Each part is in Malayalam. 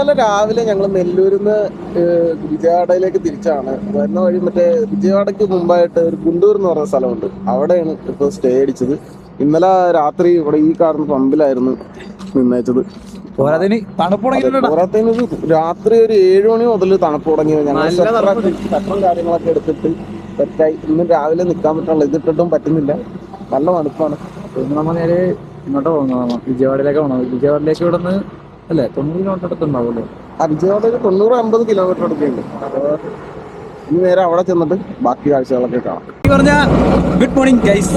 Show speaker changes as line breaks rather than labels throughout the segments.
ഇന്നലെ രാവിലെ ഞങ്ങൾ നെല്ലൂരിന്ന് വിജയവാഡയിലേക്ക് തിരിച്ചാണ്. വരുന്ന വഴി മറ്റേ വിജയവാഡയ്ക്ക് മുമ്പായിട്ട് ഒരു ഗുണ്ടൂർ എന്ന് പറഞ്ഞ സ്ഥലമുണ്ട്. അവിടെയാണ് ഇപ്പൊ സ്റ്റേ അടിച്ചത്. ഇന്നലെ രാത്രി ഇവിടെ ഈ കാറിന് പമ്പിലായിരുന്നു നിന്നേച്ചത് പോരാത്തിന് രാത്രി ഒരു ഏഴ് മണി മുതൽ തണുപ്പ് തുടങ്ങി. ഞങ്ങൾ കാര്യങ്ങളൊക്കെ എടുത്തിട്ട് സെറ്റായി. ഇന്ന് രാവിലെ നിൽക്കാൻ പറ്റുള്ള ഇതിട്ടിട്ടും പറ്റുന്നില്ല. നല്ല തണുപ്പാണ്.
നമ്മൾ നമ്മ നേരെ ഇങ്ങോട്ട് പോകുന്നു വിജയവാഡയിലേക്ക് പോകണം വിജയവാഡയിലേക്ക് ഇവിടെ നിന്ന് അല്ലേ? തൊണ്ണൂറ് കിലോമീറ്റർ അടുത്തുണ്ടാവുമല്ലോ
ആ വിജയവാഡ ഒരു തൊണ്ണൂറ് അമ്പത് കിലോമീറ്റർ അടുത്തുണ്ട് അപ്പോൾ ഇനി നേരെ അവിടെ ചെന്നിട്ട് ബാക്കി കാഴ്ചകളൊക്കെ കാണാം.
പറഞ്ഞ ഗുഡ് മോർണിംഗ് ഗൈസ്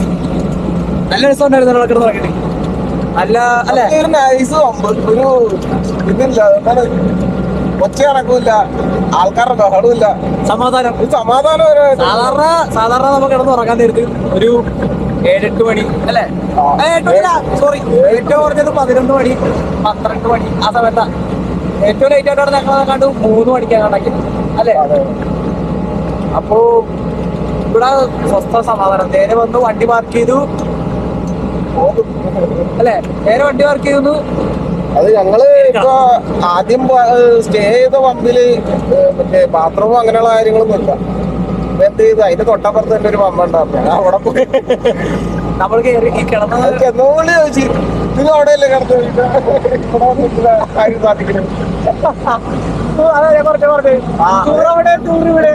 നല്ല രസം ഉണ്ടായിരുന്നു നടക്കുന്നത്. അല്ല അല്ലേ?
ഒരു നൈസ് ഒരു ഇതില്ല എന്താണ്? ഒച്ച കണക്കുമില്ല ആൾക്കാരുടെ ബഹളമില്ല
സമാധാനം.
ഒരു സമാധാനപരമായിട്ട്
സാധാരണ സാധാരണ നമുക്ക് കിടന്ന് ഉറങ്ങാൻ നേരത്ത് ഒരു ഏഴെട്ട് മണി അല്ലേ? സോറി ഏറ്റവും കുറഞ്ഞത് പതിനൊന്ന് മണി പന്ത്രണ്ട് മണി. ആ സമയത്താ. ഏറ്റവും ലേറ്റ് ആയിട്ടാണ് ഞങ്ങൾ കണ്ടു. മൂന്ന് മണിക്കാണ് കണ്ടാക്കി അല്ലേ. അപ്പോ ഇവിടെ സ്വസ്ഥ സമാധാനം. നേരെ വന്നു വണ്ടി പാർക്ക് ചെയ്തു. അല്ലേ? നേരെ വണ്ടി പാർക്ക് ചെയ്തു.
അത് ഞങ്ങൾ ഇപ്പൊ ആദ്യം സ്റ്റേ ചെയ്ത പമ്പിൽ മറ്റേ ബാത്റൂമും അങ്ങനെയുള്ള കാര്യങ്ങളൊന്നും ഇല്ല ഇപ്പൊ എന്ത് ചെയ്തു? അതിന്റെ തൊട്ടപ്പുറത്ത് തന്നെ ഒരു പമ്പ ഉണ്ടായിരുന്നു. അവിടെ പോയി.
നമ്മൾ കയറി കിടന്നത്
ചെന്നോളി ചോദിച്ചു. നിങ്ങൾ അവിടെയല്ലേ കിടന്നു സാധിക്കണം
അതെ ഞാൻ പറഞ്ഞു ടൂർ അവിടെ ടൂർ ഇവിടെ.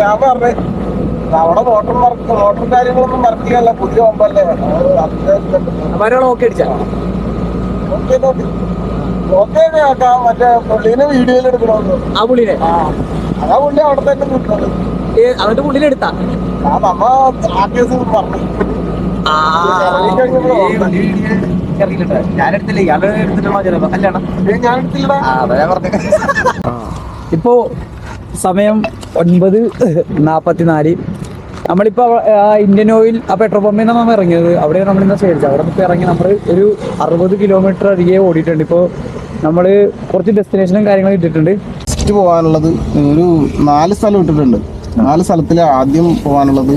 ഞാൻ പറഞ്ഞു അവിടെ മോട്ടർ വർക്ക് മോട്ടർ കാര്യങ്ങളൊന്നും വർക്ക് ചെയ്യാനല്ല പുതിയ പമ്പല്ലേ അത്യാവശ്യം
മരങ്ങൾ അടിച്ചാ.
ഓക്കെ ആക്കാം മറ്റേ പുള്ളീനെ വീഡിയോയിൽ എടുക്കണമെന്ന്
ആ പുള്ളിനെ?
ആ. അതാ പുള്ളി അവിടെ തന്നെ നിൽക്കുന്നത്.
ഏ, അവന്റെ പുള്ളിനെ എടുത്താ?
ആ നമ്മ ആ കേസ് പറഞ്ഞു
ഞാൻ ഇയാൾ എടുത്തിട്ടുള്ള ചിലപ്പോ. കല്യാണം ഇപ്പോ സമയം ഒൻപത് നാപ്പത്തിനാല്. നമ്മളിപ്പോ ഇന്ത്യൻ ഓയിൽ ആ പെട്രോൾ പമ്പിൽ നിന്നാണ് നമ്മൾ ഇറങ്ങിയത്. അവിടെ നമ്മൾ ഇന്ന് സ്റ്റേജ് അവിടെ നിന്ന് ഇറങ്ങി നമ്മൾ ഒരു അറുപത് കിലോമീറ്റർ അരികെ ഓടിയിട്ടുണ്ട്. ഇപ്പോൾ നമ്മൾ കുറച്ച് ഡെസ്റ്റിനേഷനും കാര്യങ്ങളും ഇട്ടിട്ടുണ്ട്.
ഫസ്റ്റ് പോകാനുള്ളത് ഒരു നാല് സ്ഥലം ഇട്ടിട്ടുണ്ട്. നാല് സ്ഥലത്തിൽ ആദ്യം പോകാനുള്ളത്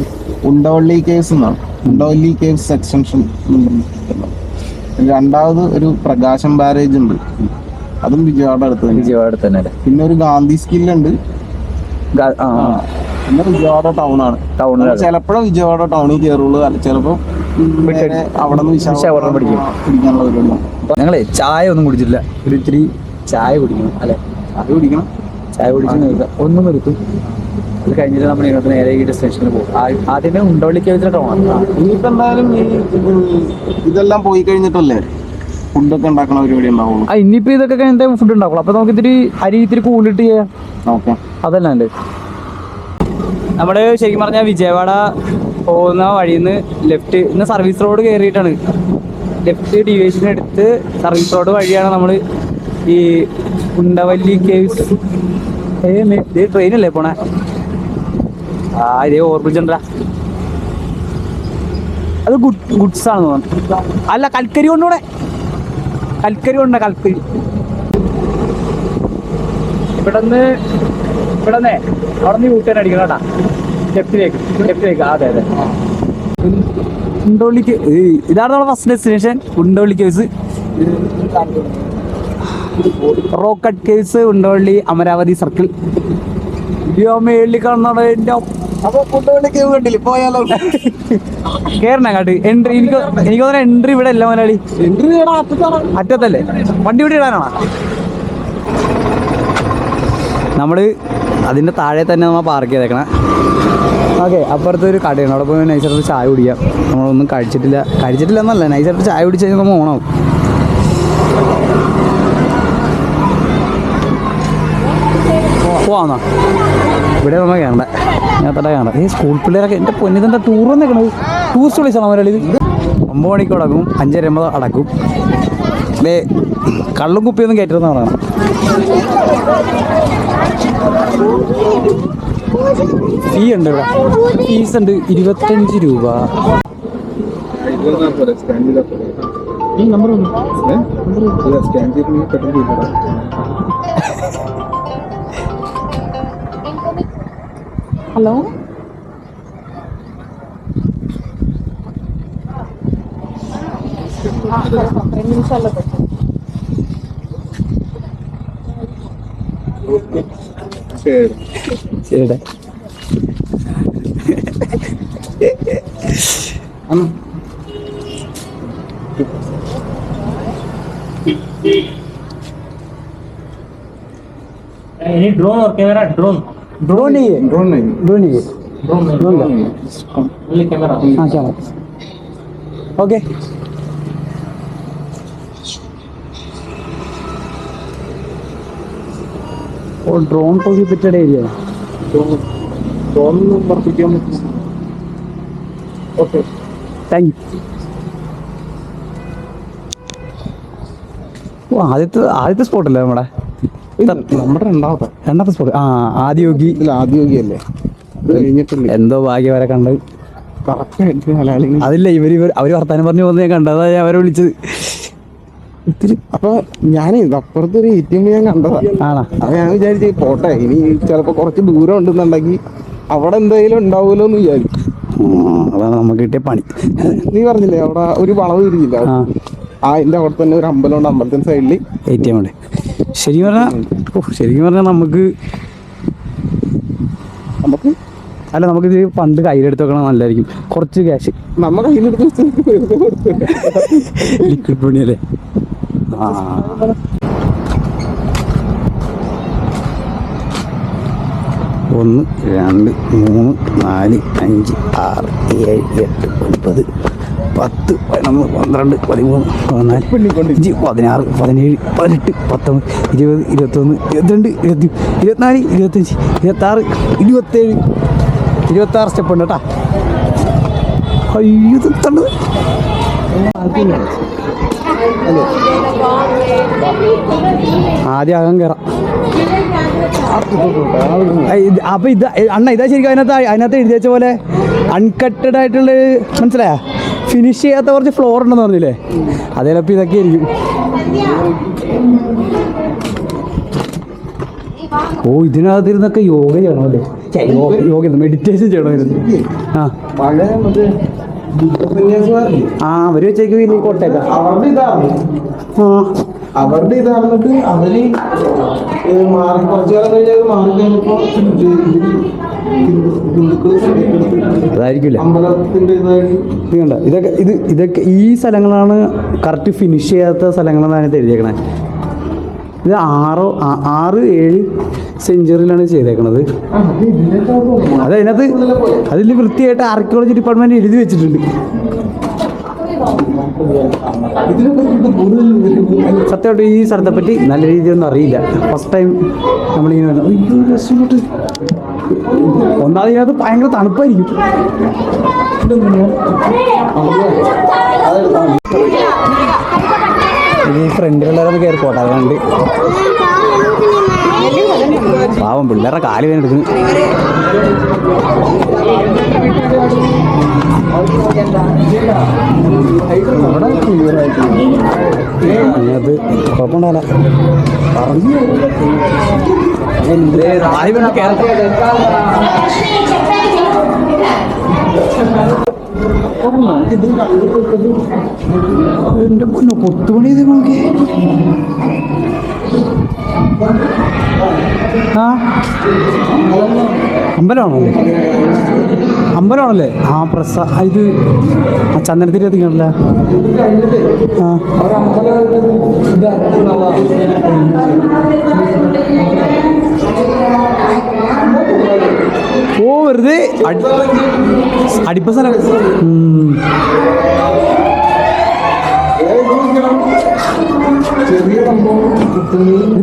ഉണ്ടവള്ളി കേവ്സ് എന്നാണ്. ഉണ്ടവള്ളി കേവ്സ് എക്സ്റ്റൻഷൻ രണ്ടാമത് ഒരു പ്രകാശം ബാരേജ് ഉണ്ട്. അതും വിജയവാഡ അടുത്ത്
വിജയവാഡ തന്നെ
പിന്നെ ഒരു ഗാന്ധി സ്കില്ലുണ്ട് പിന്നെ വിജയവാഡ ടൗൺ ആണ്.
ടൗൺ
ചിലപ്പോഴേ വിജയവാഡ ടൗണിൽ കയറുള്ളൂ. അല്ല ചിലപ്പോ നേരെ അവിടെ നിന്ന്
വിശാഖപട്ടണം പഠിക്കും.
പിടിക്കാനുള്ള ഒരു
ഞങ്ങളെ ചായ ഒന്നും കുടിച്ചില്ല ഒരു ഇത്തിരി ചായ കുടിക്കണം അല്ലെ?
അത് കുടിക്കണം.
ചായ കുടിച്ച് ഒന്നും നിർത്തും. അത് കഴിഞ്ഞിട്ട് നമ്മൾ ഇങ്ങോട്ട് നേരെ ഈ ഡെസ്റ്റിനേഷനിൽ പോകും. ആദ്യം ആദ്യമേ ഉണ്ടവള്ളിക്ക് വെച്ചിട്ട് പോകണം
ഇനിയിപ്പോ എന്തായാലും ഈ ഇതെല്ലാം പോയി കഴിഞ്ഞിട്ടല്ലേ ഫുഡൊക്കെ ഉണ്ടാക്കണ പരിപാടി ഉണ്ടാവുള്ളൂ?
ആ ഇനിയിപ്പോ ഇതൊക്കെ കഴിഞ്ഞിട്ട് ഫുഡ് ഉണ്ടാവുള്ളൂ. അപ്പൊ നമുക്ക് ഇത്തിരി അരി ഇത്തിരി കൂളിട്ട് ചെയ്യാം.
ഓക്കെ.
അതല്ല ഉണ്ട് നമ്മൾ ശരിക്കും പറഞ്ഞാൽ വിജയവാഡ പോകുന്ന വഴിയിൽ നിന്ന് ലെഫ്റ്റ് ഇന്ന് സർവീസ് റോഡ് കയറിയിട്ടാണ് ലെഫ്റ്റ് ഡിവിഷൻ എടുത്ത് സർവീസ് റോഡ് വഴിയാണ് നമ്മൾ ഈ കുണ്ടവല്ലി കേവ്സ് ട്രെയിൻ അല്ലേ പോണേ? ആ ഇതേ ഓർമ്മിച്ചിട്ടാ അത് ഗുഡ് ഗുഡ്സ് ആണ് അല്ല കൽക്കരി കൊണ്ടൂടെ കൽക്കരി കൊണ്ട കൽക്കരി. ഇവിടുന്ന് ഇവിടുന്ന്. അവിടെ നിന്ന് യൂട്ടേൺ അടിക്കണം കേട്ടാ. ലെഫ്റ്റിലേക്ക് ലെഫ്റ്റിലേക്ക് അതെ അതെ. കുണ്ടോളിക്ക് ഇതാണ് നമ്മുടെ first destination Kundoli caves rock cut caves Undavalli Amaravati circle മേളിൽ കാണുന്ന എന്റെ എൻട്രി എനിക്ക് എനിക്ക് തോന്നുന്ന എൻട്രി ഇവിടെ അല്ല മലയാളി.
എൻട്രി
അറ്റത്തല്ലേ? വണ്ടി ഇവിടെ ഇടാനാണോ? നമ്മൾ അതിന്റെ താഴെ തന്നെ നമ്മൾ പാർക്ക് ചെയ്തേക്കണം. ഓക്കെ അപ്പുറത്ത് ഒരു കടയാണ് അവിടെ പോയി നൈസായിട്ട് ചായ കുടിക്കാം. നമ്മളൊന്നും കഴിച്ചിട്ടില്ല. കഴിച്ചിട്ടില്ല എന്നല്ല നൈസായിട്ട് ചായ കുടിച്ച് കഴിഞ്ഞാൽ നമ്മൾ ഓണാവും പോവാന്നോ ഇവിടെ നമ്മൾ കയറണ്ട? ഞാൻ തന്നെ ഈ സ്കൂൾ പിള്ളേരൊക്കെ എന്റെ പൊന്നിതെന്താ ടൂർ വന്നേക്കണത് ടൂറിസ്റ്റ് വിളിച്ചാണ് അവരളിത് ഒമ്പത് മണിക്ക് അടക്കും. അഞ്ചര അമ്പത് അടക്കും. ദേ കള്ളും കുപ്പിയൊന്നും കയറ്റുന്ന പറയണം ഫീ ഉണ്ട് ഇവിടെ ഫീസ് ഉണ്ട് ഇരുപത്തഞ്ച് രൂപ ഈ നമ്പർ
ഹലോ ആ రెండు నిమిషాల్లో పెట్టండి
சரி
சரிடா
ये ड्रोन और कैमरा ड्रोन
ड्रोन ही है
ड्रोन नहीं
ड्रोन ही है
ड्रोन ड्रोन कैमरा
हाँ चलो okay oh
drone prohibited area okay
thank you ഓ ആദ്യത്തെ ആദ്യത്തെ സ്പോട്ടല്ലേ നമ്മുടെ?
നമ്മുടെ രണ്ടാമത്തെ.
രണ്ടാമത്തെ സ്പോട്ട് ആ ആദ്യോഗി.
ആദ്യോഗി അല്ലേ?
എന്തോ ഭാഗ്യം വരെ കണ്ടത് അതില്ല ഇവർ ഇവർ അവർ വർത്താനം പറഞ്ഞു പോകുന്നത് ഞാൻ കണ്ടതാ ഞാൻ അവരെ വിളിച്ചത്. ഇത്തിരി
അപ്പൊ ഞാൻ അപ്പുറത്ത് ഒരു എ ടി എം ഞാൻ കണ്ടതാ.
ആണോ?
അപ്പൊ ഞാൻ വിചാരിച്ചു പോട്ടെ ഇനി ചിലപ്പോ കുറച്ച് ദൂരം ഉണ്ടെന്നുണ്ടെങ്കിൽ അവിടെ എന്തെങ്കിലും ഉണ്ടാവുമല്ലോ എന്ന് വിചാരിച്ചു.
ഉം, അതാണ് നമുക്ക് കിട്ടിയ പണി.
നീ പറഞ്ഞില്ലേ അവിടെ ഒരു വളവ് തിരിയില്ല
ആ.
എന്റെ അവിടെ തന്നെ ഒരു അമ്പലമുണ്ട് അമ്പലത്തിന്റെ സൈഡിൽ
എ ടി എം ഉണ്ട്. ശരിക്കും പറഞ്ഞാൽ ഓ ശരിക്കും പറഞ്ഞാൽ നമുക്ക്
നമുക്ക്
അല്ല നമുക്ക് ഇത് പണ്ട് കയ്യിലെടുത്ത് വെക്കണം നല്ലതായിരിക്കും. കുറച്ച് ക്യാഷ്
നമ്മുടെ കയ്യിലെടുത്ത്
ലിക്വിഡ് പണിയല്ലേ? ഒന്ന് രണ്ട് മൂന്ന് നാല് അഞ്ച് ആറ് ഏഴ് എട്ട് ഒൻപത് പത്ത് പതിനൊന്ന് പന്ത്രണ്ട് പതിമൂന്ന് പതിനാല് അഞ്ച് പതിനാറ് പതിനേഴ് പതിനെട്ട് പത്തൊമ്പത് ഇരുപത് ഇരുപത്തൊന്ന് ഇരുപത്തിരണ്ട് ഇരുപത്തി ഇരുപത്തിനാല് ഇരുപത്തഞ്ച് ഇരുപത്താറ് ഇരുപത്തേഴ് ഇരുപത്താറ് സ്റ്റെപ്പ് ഉണ്ട് കേട്ടാ. അയ്യോ ഇത് തണ്ടത് ആദ്യം അകം കയറാം അപ്പൊ ഇത് അണ്ണ ഇതാ ശരിക്കും അതിനകത്ത് അതിനകത്ത് എഴുതി വെച്ച പോലെ അൺകട്ടഡ് ആയിട്ടുള്ള മനസ്സിലായ? ഫിനിഷ് ചെയ്യാത്ത കുറച്ച് ഫ്ലോർ ഉണ്ടെന്ന് പറഞ്ഞില്ലേ? അതേലപ്പം ഇതൊക്കെ ആയിരിക്കും. ഓ ഇതിനകത്തിരുന്നൊക്കെ യോഗ ചെയ്യണമല്ലേ യോഗ മെഡിറ്റേഷൻ ചെയ്യണമായിരുന്നു ആ. ആ അവർ വെച്ചേക്ക് ഇനി കോട്ടേക്കാം
അവരുടെ ഇതാണ്. അവരുടെ ഇതാണെന്നിട്ട് അവർ മാറി കുറച്ചു കാലം കഴിഞ്ഞാൽ മാറി കഴിഞ്ഞപ്പോ
അതായിരിക്കില്ല. ഇതൊക്കെ ഇത് ഇതൊക്കെ ഈ സ്ഥലങ്ങളാണ് കറക്റ്റ് ഫിനിഷ് ചെയ്യാത്ത സ്ഥലങ്ങളെന്നാണ് ഇത് എഴുതിയേക്കണേ. ഇത് ആറോ ആറ് ഏഴ് സെഞ്ചുറിയിലാണ് ചെയ്തേക്കണത്. അത് അതിനകത്ത് അതിൽ വൃത്തിയായിട്ട് ആർക്കിയോളജി ഡിപ്പാർട്ട്മെന്റ് എഴുതി വെച്ചിട്ടുണ്ട്. സത്യമായിട്ട് ഈ സ്ഥലത്തെ പറ്റി നല്ല രീതിയൊന്നും അറിയില്ല. ഫസ്റ്റ് ടൈം നമ്മളിങ്ങനെ. ഒന്നാമത് ഇതിനകത്ത് ഭയങ്കര തണുപ്പായിരിക്കും. ഇത് ഈ ഫ്രണ്ടിലുള്ളവരൊന്ന് കയറി പോട്ടെ അതുകൊണ്ട്. പാവം പിള്ളേരുടെ കാൽ വേദന എടുക്കുന്നു. അതിനകത്ത് കുഴപ്പമുണ്ടാവില്ല പറഞ്ഞു വേണ്ട എന്റെ പൊന്നു കൊത്തുപണി ഇത് നോക്കി ആ? അമ്പലമാണോ അമ്പലമാണല്ലേ? ആ പ്രസ ഇത് ആ ചന്ദനത്തിരി എത്തിക്കണല്ല ആ. ഓ വെറുതെ അടി അടിപ്പ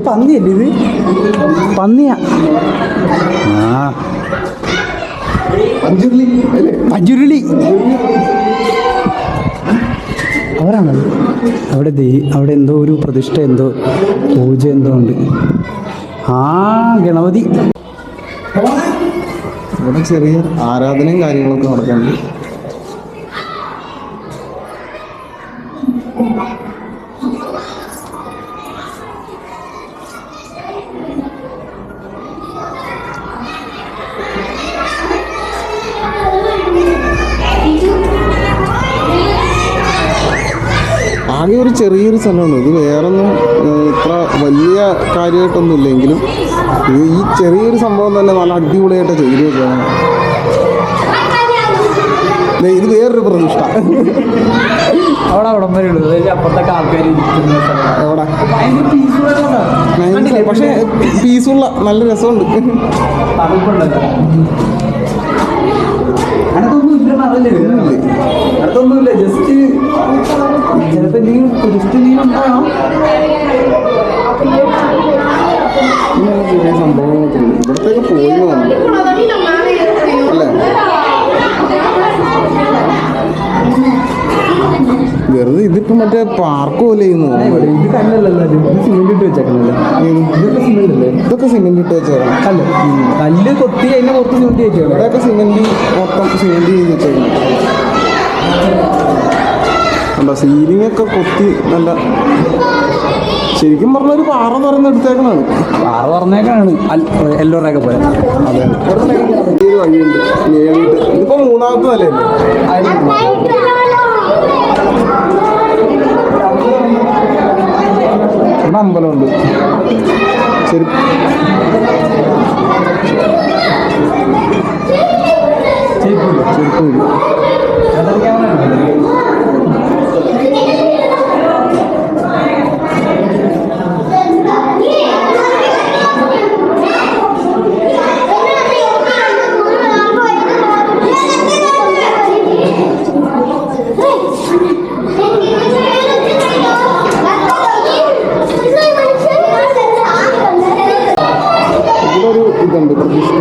പന്നിയല്ലേ ഇത്? പന്നിയാ. പഞ്ചുരുളി. അവരാണ്? അവിടെ അവിടെ എന്തോ ഒരു പ്രതിഷ്ഠ എന്തോ പൂജ എന്തോ ഉണ്ട്. ആ ഗണപതി.
ഇവിടെ ചെറിയ ആരാധനയും കാര്യങ്ങളൊക്കെ നടക്കുന്നുണ്ട്. ഒരു ചെറിയൊരു സ്ഥലമാണ്. ഇത് വേറൊന്നും ഇത്ര വലിയ കാര്യമായിട്ടൊന്നും ഇല്ലെങ്കിലും ഇത് ഈ ചെറിയൊരു സംഭവം തന്നെ നല്ല അടിപൊളിയായിട്ട് ചെയ്തു വെച്ചാണ് ഇത് വേറൊരു പ്രതിഷ്ഠ
അവിടെ അവിടം വരെ ഉള്ളൂ. അതായത് അപ്പുറത്തൊക്കെ ആൾക്കാർ. കണ്ടില്ലേ?
പക്ഷേ പീസുള്ള നല്ല രസമുണ്ട്.
ജസ്റ്റ് ചിലപ്പോ നീ ജസ്റ്റ് നീ ഉണ്ടാകണം
ഇങ്ങനെ ചെറിയ സംഭവങ്ങളൊക്കെ ഉണ്ട് ഇവിടത്തേക്ക് പോയി അല്ലേ വെറുതെ ഇതിപ്പോ മറ്റേ പാർക്ക് പോലെ ചെയ്യുന്നു
ഇതൊക്കെ സിമെന്റ്
ഇട്ട് വെച്ചേക്കാം
കല്ല് കല്ല് കൊത്തി അതിന്റെ പുറത്ത് സിമെന്റ് വെച്ചോ
ഇവിടെയൊക്കെ സിമെന്റ് മൊത്തം സിമെന്റ് ചെയ്ത് സീലിംഗ് ഒക്കെ കൊത്തി നല്ല ശരിക്കും പറഞ്ഞ ഒരു പാറ തുറന്ന് എടുത്തേക്കണാണ്
പാറ പറഞ്ഞേക്കാണ് എല്ലോറൊക്കെ പോലെ.
അതെ. ഈ ഒരു വഴിയുണ്ട്. നേരിട്ട് ഇതിപ്പോ മൂന്നാമത്തെ നിലയല്ലേ?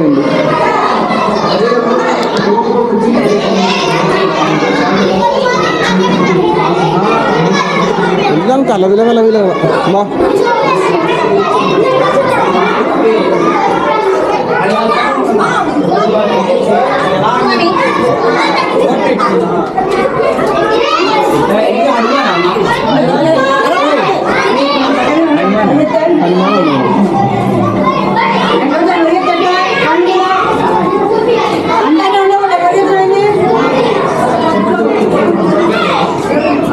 പ്രതിഷ്ഠയുണ്ട് എല്ലാം കലവില കലവില വാ.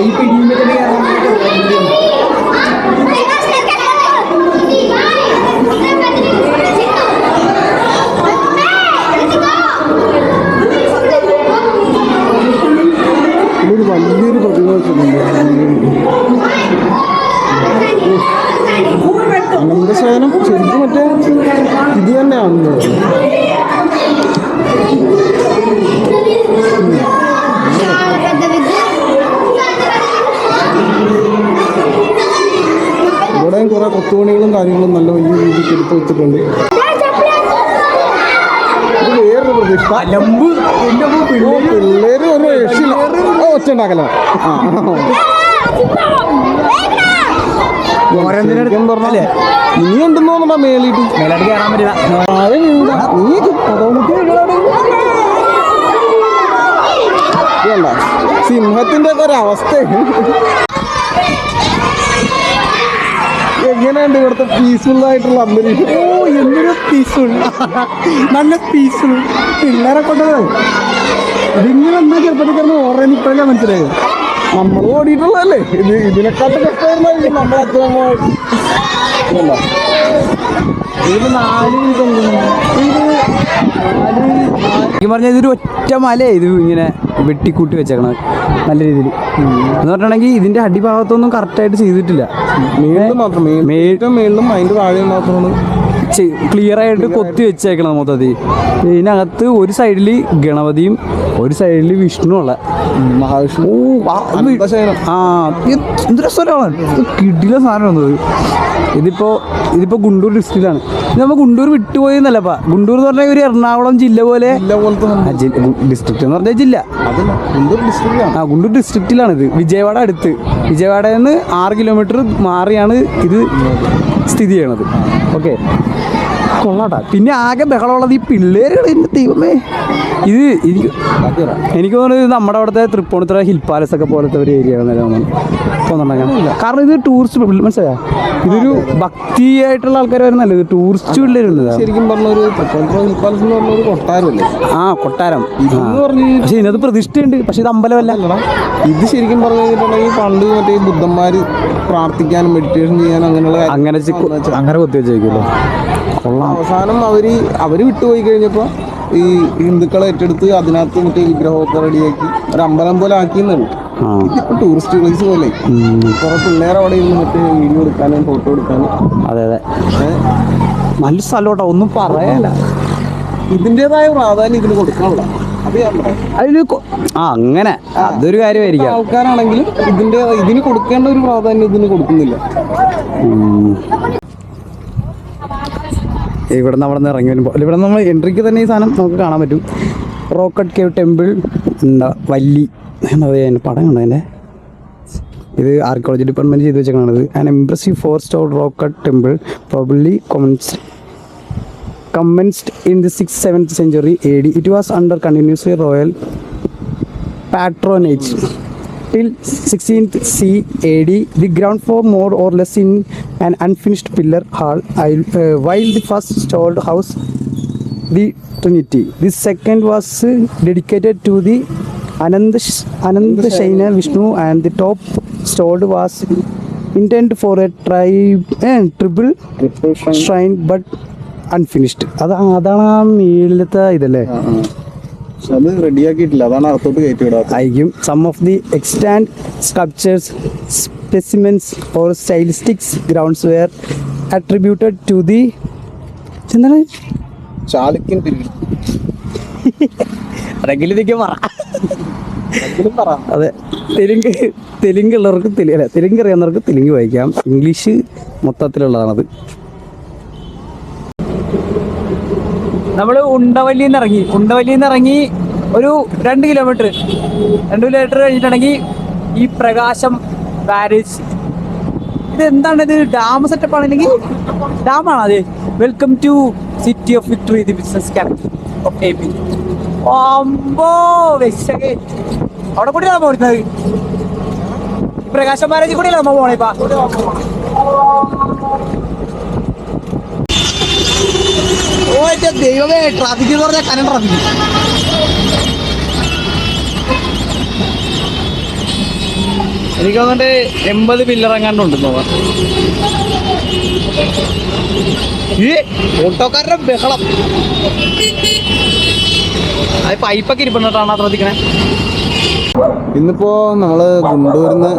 ഈ പിടിയുമ്പോ
ഇവിടെ ഒരു വലിയൊരു പ്രതിമ വെച്ചിട്ടുണ്ട് അനന്തശയനം ശരിക്കും മറ്റേ ഇത് തന്നെയാണല്ലോ ഇവിടെയും കുറെ ഈ നല്ല വലിയ രീതിക്ക് എടുത്ത് വെച്ചിട്ടുണ്ട്. വേറൊരു പിള്ളേര് ഒരു രക്ഷയില്ല. ഒച്ച ഉണ്ടാക്കല ആ. ഉണ്ടെന്ന് തോന്നണ്ട മേലിട്ട്
കയറാൻ പറ്റില്ല.
നീ പതോമുട്ടി? സിംഹത്തിന്റെ ഒക്കെ ഒരു എങ്ങനെയുണ്ട് ഇവിടുത്തെ പീസ്ഫുൾ ആയിട്ടുള്ള അന്തരീക്ഷം.
ഓ എന്തൊരു പീസ്ഫുൾ നല്ല പീസ്ഫുൾ പിള്ളേരെ കൊണ്ടത്. എന്താ ചെറുപ്പത്തിൽ കിടന്ന് ഓർമ്മ ഇപ്പോഴല്ലേ മനസ്സിലായത്?
നമ്മൾ ഓടിയിട്ടുള്ളതല്ലേ? ഇത് ഇതിനെക്കാട്ടും നമ്മളെ
നാല് ഈ പറഞ്ഞ ഇതൊരു ഒറ്റ മല ഇത് ഇങ്ങനെ വെട്ടിക്കൂട്ടി വെച്ചേക്കണത്. നല്ല രീതിയിൽ. എന്ന് പറഞ്ഞിട്ടുണ്ടെങ്കിൽ ഇതിന്റെ അടിഭാഗത്തൊന്നും കറക്റ്റായിട്ട് ചെയ്തിട്ടില്ല.
മേളിൽ മാത്രം
മേ-
ഏറ്റവും മേളിലും അതിന്റെ താഴെ മാത്രമാണ്.
ക്ലിയർ ആയിട്ട് കൊത്തി വെച്ചേക്കണം മൊത്തത്തിൽ. ഇതിനകത്ത് ഒരു സൈഡിൽ ഗണപതിയും ഒരു സൈഡിൽ വിഷ്ണു ഉള്ള
മഹാവിഷ്ണു.
ആ, കിടില സാധനം ഇത് ഇതിപ്പോ ഇതിപ്പോ ഗുണ്ടൂർ ഡിസ്ട്രിക്റ്റിലാണ് ഇത് നമ്മൾ ഗുണ്ടൂർ വിട്ടുപോയി എന്നല്ലപ്പാ ഗുണ്ടൂർ എന്ന് പറഞ്ഞാൽ ഒരു എറണാകുളം ജില്ല പോലെ. ഡിസ്ട്രിക്റ്റ് എന്ന് പറഞ്ഞ ജില്ല.
ആ ഗുണ്ടൂർ ഡിസ്ട്രിക്റ്റിലാണ്
ഇത്. വിജയവാഡ അടുത്ത്. വിജയവാഡയിൽ നിന്ന് ആറ് കിലോമീറ്റർ മാറിയാണ് ഇത് സ്ഥിതി ചെയ്യണത്. ഓക്കെ കൊള്ളാട്ടാ പിന്നെ ആകെ ബഹളമുള്ളത് ഈ പിള്ളേരുകൾ എന്റെ ദൈവമേ. ഇത് എനിക്ക് എനിക്ക് തോന്നുന്നത് ഇത് നമ്മുടെ അവിടുത്തെ തൃപ്പൂണിത്തുറ ഹിൽ പാലസ് ഒക്കെ പോലത്തെ ഒരു ഏരിയ കാരണം ഇത് ടൂറിസ്റ്റ് മനസ്സിലായോ? ഇതൊരു ഭക്തിയായിട്ടുള്ള ആൾക്കാർ വരുന്നല്ലേ ഇത് ടൂറിസ്റ്റ് പിള്ളേരുണ്ട്
ശരിക്കും പറഞ്ഞ ഒരു തൃപ്പൂണിത്തുറ ഹിൽ പാലസ് എന്ന് പറഞ്ഞ ഒരു കൊട്ടാരമല്ലേ?
ആ കൊട്ടാരം. പക്ഷെ ഇതിനകത്ത് പ്രതിഷ്ഠയുണ്ട്. പക്ഷെ ഇത് അമ്പലമല്ല.
അല്ലടാ ഇത് ശരിക്കും പറഞ്ഞു കഴിഞ്ഞിട്ടുണ്ടെങ്കിൽ പണ്ട് മറ്റേ ബുദ്ധന്മാർ ബുദ്ധന്മാര് പ്രാർത്ഥിക്കാനും മെഡിറ്റേഷൻ ചെയ്യാനും അങ്ങനെയുള്ള
അങ്ങനെ അങ്ങനെ കുത്തി വെച്ചേക്കുമല്ലോ കൊള്ളാം
അവസാനം അവർ അവർ വിട്ടുപോയി കഴിഞ്ഞപ്പോ ഈ ഹിന്ദുക്കളെ ഏറ്റെടുത്ത് അതിനകത്ത് മറ്റേ വിഗ്രഹമൊക്കെ റെഡിയാക്കി ഒരു അമ്പലം പോലെ ആക്കിയെന്നുള്ളൂ ഇതിപ്പോ ടൂറിസ്റ്റ് പ്ലേസ് പോലെ. കുറെ പിള്ളേർ അവിടെ ഇരുന്ന് മറ്റേ വീഡിയോ എടുക്കാനും ഫോട്ടോ എടുക്കാനും.
അതെ അതെ. നല്ല സ്ഥലോട്ടോ ഒന്നും പറയാല്ല
ഇതിന്റേതായ പ്രാധാന്യം ഇതിന് കൊടുക്കാനുള്ള
അതിന് ആ അങ്ങനെ. അതൊരു കാര്യമായിരിക്കും.
ആൾക്കാരാണെങ്കിലും ഇതിന്റെ ഇതിന് കൊടുക്കേണ്ട ഒരു പ്രാധാന്യം ഇതിന് കൊടുക്കുന്നില്ല.
ഇവിടെ നിന്ന് അവിടെ നിന്ന് ഇറങ്ങി വരുമ്പോൾ ഇവിടെ നമ്മൾ എൻട്രിക്ക് തന്നെ ഈ സാധനം നമുക്ക് കാണാൻ പറ്റും. റോക്കറ്റ് കേവ് ടെമ്പിൾ എന്താ വല്ലി എന്താ പടം കണ്ടോ അതിന്റെ ഇത് ആർക്കിയോളജി ഡിപ്പാർട്ട്മെന്റ് ചെയ്ത് വെച്ചേക്കാണത് an impressive four storey rock cut temple probably commence commenced in the 6th 7th century AD. It was under continuously royal patronage. Till 16th C AD. The ground floor more or less in an unfinished pillar hall, uh, while the first stalled house, the Trinity. The second was uh, dedicated to the Ananda, Ananda Shaina Vishnu, and the top stalled was intended for a tribe, and triple shrine, but unfinished. അത് അതാണ് ആ മേളിലത്തെ ഇതല്ലേ.
പക്ഷെ അത് റെഡിയാക്കിയിട്ടില്ല. അതാണ് അകത്തോട്ട് കയറ്റി വിടാത്തത്
ആയിരിക്കും some of the extant sculptures specimens or stylistics grounds were attributed to the എന്താണ്?
ചാലിക്കൻ
അതെങ്കിലും പറ. അതെ. തെലുങ്ക് തെലുങ്ക് ഉള്ളവർക്ക് തെലു അല്ല തെലുങ്ക് അറിയാവുന്നവർക്ക് തെലുങ്ക് വായിക്കാം. ഇംഗ്ലീഷ് മൊത്തത്തിലുള്ളതാണത്. നമ്മൾ ഉണ്ടവല്ലിയിൽ നിന്ന് ഇറങ്ങി. ഉണ്ടവല്ലിയിൽ നിന്ന് ഇറങ്ങി ഒരു രണ്ട് കിലോമീറ്റർ രണ്ട് കിലോമീറ്റർ കഴിഞ്ഞിട്ടുണ്ടെങ്കിൽ ഈ പ്രകാശം പാരീസ്. ഇത് എന്താണ് ഇത്? ഡാം സെറ്റപ്പ് ആണെങ്കിൽ ഡാമാണ് അതെ? Welcome to city of victory the business capital of അവിടെ കൂടി ഈ പ്രകാശം മാരേജ് കൂടിയല്ലേ നമ്മൾ പോണേ ഇപ്പൊ? ഓ ദൈവമേ ട്രാഫിക് എന്ന് പറഞ്ഞാൽ കനം ട്രാഫിക് എനിക്ക് തോന്നിട്ട് എൺപത് പില്ലറങ്ങാണ്ടുണ്ട് നോക്കാം ഈ ഓട്ടോക്കാരുടെ ബഹളം. അത് പൈപ്പൊക്കെ ഇരിപ്പുണ്ടാണ് ശ്രദ്ധിക്കണേ.
ഇന്നിപ്പോ നമ്മൾ ഗുണ്ടൂരിന്ന്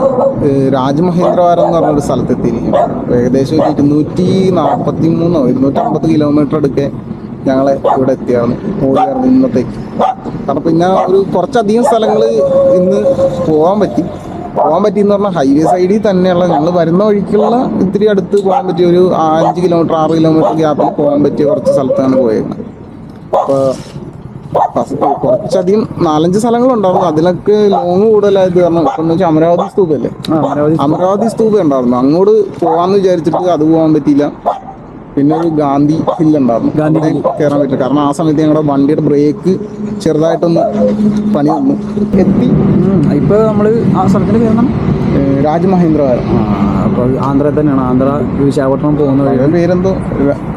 രാജമഹേന്ദ്രവാരം എന്ന് പറഞ്ഞൊരു സ്ഥലത്തെത്തിയിരിക്കും ഏകദേശം ഒരു ഇരുന്നൂറ്റി നാൽപ്പത്തി മൂന്നോ ഇരുന്നൂറ്റി അമ്പത് കിലോമീറ്റർ അടുക്കെ ഞങ്ങളെ ഇവിടെ എത്തിയാണ് ഓടിയായിരുന്നു ഇന്നത്തേക്ക്. കാരണം പിന്നെ ഒരു കുറച്ചധികം സ്ഥലങ്ങൾ ഇന്ന് പോകാൻ പറ്റി. പോകാൻ പറ്റി എന്ന് പറഞ്ഞാൽ ഹൈവേ സൈഡിൽ തന്നെയുള്ള ഞങ്ങൾ വരുന്ന വഴിക്കുള്ള ഇത്തിരി അടുത്ത് പോകാൻ പറ്റിയ ഒരു അഞ്ച് കിലോമീറ്റർ ആറ് കിലോമീറ്റർ ഗ്യാപ്പിൽ പോകാൻ പറ്റിയ കുറച്ച് സ്ഥലത്താണ് പോയത് അപ്പോൾ കുറച്ചധികം നാലഞ്ച് സ്ഥലങ്ങളുണ്ടായിരുന്നു അതിലൊക്കെ ലോങ് കൂടുതലായത് കാരണം എന്ന് വെച്ചാൽ അമരാവതി സ്തൂപല്ലേ? അമരാവതി സ്തൂപ. ഉണ്ടായിരുന്നു. അങ്ങോട്ട് പോവാന്ന് വിചാരിച്ചിട്ട് അത് പോകാൻ പറ്റിയില്ല. പിന്നെ ഒരു ഗാന്ധി ഹിൽ ഉണ്ടായിരുന്നു.
ഗാന്ധി
കയറാൻ പറ്റില്ല. കാരണം ആ സമയത്ത് ഞങ്ങളുടെ വണ്ടിയുടെ ബ്രേക്ക് ചെറുതായിട്ടൊന്ന് പണി വന്നു. എത്തി
ഇപ്പൊ നമ്മൾ ആ സ്ഥലത്തിന് കയറണം
ഏഹ് ആ
അപ്പൊ ആന്ധ്രയിൽ തന്നെയാണ്. ആന്ധ്ര വിശാഖപട്ടണം പോകുന്ന വഴി.
പേരെന്തോ?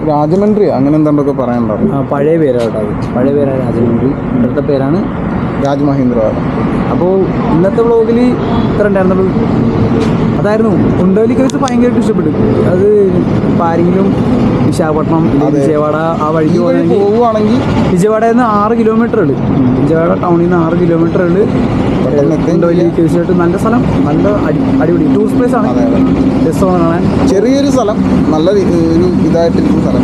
രാജമന്ത്രി? അങ്ങനെ എന്താണ്ടൊക്കെ പറയണ്ടോ
ആ, പഴയ പേരാട്ടോ കേട്ടോ പഴയ പേരാണ് രാജമന്ത്രി. ഇവിടുത്തെ പേരാണ്
രാജമഹേന്ദ്രവാരം
അപ്പോൾ ഇന്നത്തെ വ്ളോഗിൽ ഇത്ര ഉണ്ടായിരുന്നുള്ളൂ അതായിരുന്നു കുണ്ടോലി കേസ് ഭയങ്കരമായിട്ട് ഇഷ്ടപ്പെട്ടു. അത് ഇപ്പം ആരെങ്കിലും വിശാഖപട്ടണം വിജയവാഡ ആ വഴിക്ക്
പോവുകയാണെങ്കിൽ
വിജയവാഡയിൽ നിന്ന് ആറ് കിലോമീറ്റർ ഉണ്ട് വിജയവാഡ ടൗണിൽ നിന്ന് ആറ് കിലോമീറ്റർ ഉണ്ട് തീർച്ചയായിട്ടും നല്ല സ്ഥലം നല്ല അടി അടിപൊളി. ടൂറിസ്റ്റ് പ്ലേസ് ആണ്. രസമാണ് കാണാൻ.
ചെറിയൊരു സ്ഥലം നല്ല ഒരു ഇതായിട്ടിരിക്കുന്ന സ്ഥലം.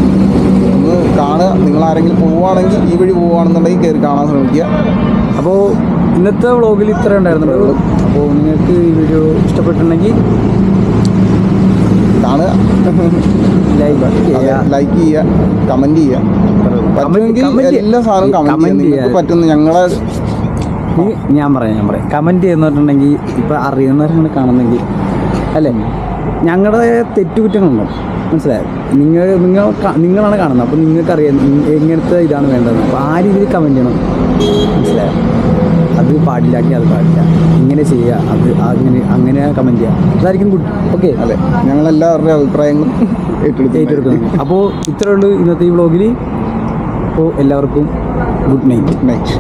കാണുക. നിങ്ങൾ ആരെങ്കിലും പോവുകയാണെങ്കിൽ ഈ വഴി പോവുകയാണെന്നുണ്ടെങ്കിൽ കയറി കാണാൻ ശ്രമിക്കുക.
അപ്പോൾ ഇന്നത്തെ വ്ളോഗിൽ ഇത്ര ഉണ്ടായിരുന്നുള്ളൂ. അപ്പോൾ നിങ്ങൾക്ക് ഈ വീഡിയോ ഇഷ്ടപ്പെട്ടിട്ടുണ്ടെങ്കിൽ
കാണുക
ലൈക്ക് ചെയ്യുക.
ലൈക്ക് ചെയ്യുക പറ്റുമെങ്കിൽ. എല്ലാ സാധനവും കമന്റ് ചെയ്യുക. പറ്റുന്ന ഞങ്ങളെ
ഞാൻ പറയാം ഞാൻ പറയാം. കമന്റ് ചെയ്യുന്നിട്ടുണ്ടെങ്കിൽ ഇപ്പം അറിയുന്നവരാണ് കാണുന്നെങ്കിൽ അല്ലേ? ഞങ്ങളുടെ തെറ്റുകുറ്റങ്ങളുണ്ടോ? മനസ്സിലായോ? നിങ്ങൾ നിങ്ങൾ നിങ്ങളാണ് കാണുന്നത്. അപ്പം നിങ്ങൾക്കറിയാം അറിയാം എങ്ങനത്തെ ഇതാണ് വേണ്ടത്. അപ്പോൾ ആ രീതിയിൽ കമന്റ് ചെയ്യണം. മനസ്സിലായോ? അത് പാടില്ലാക്കി അത് പാടില്ല. ഇങ്ങനെ ചെയ്യുക അത് അങ്ങനെ അങ്ങനെ കമന്റ് ചെയ്യുക. അതായിരിക്കും ഗുഡ്. ഓക്കെ.
അതെ. ഞങ്ങളെല്ലാവരുടെ അഭിപ്രായങ്ങളും ഏറ്റെടുക്കും
ഏറ്റെടുക്കുന്നു അപ്പോൾ ഇത്രയുള്ളൂ ഇന്നത്തെ ഈ വ്ളോഗിൽ അപ്പോൾ എല്ലാവർക്കും ഗുഡ് നൈറ്റ്.
നൈറ്റ്.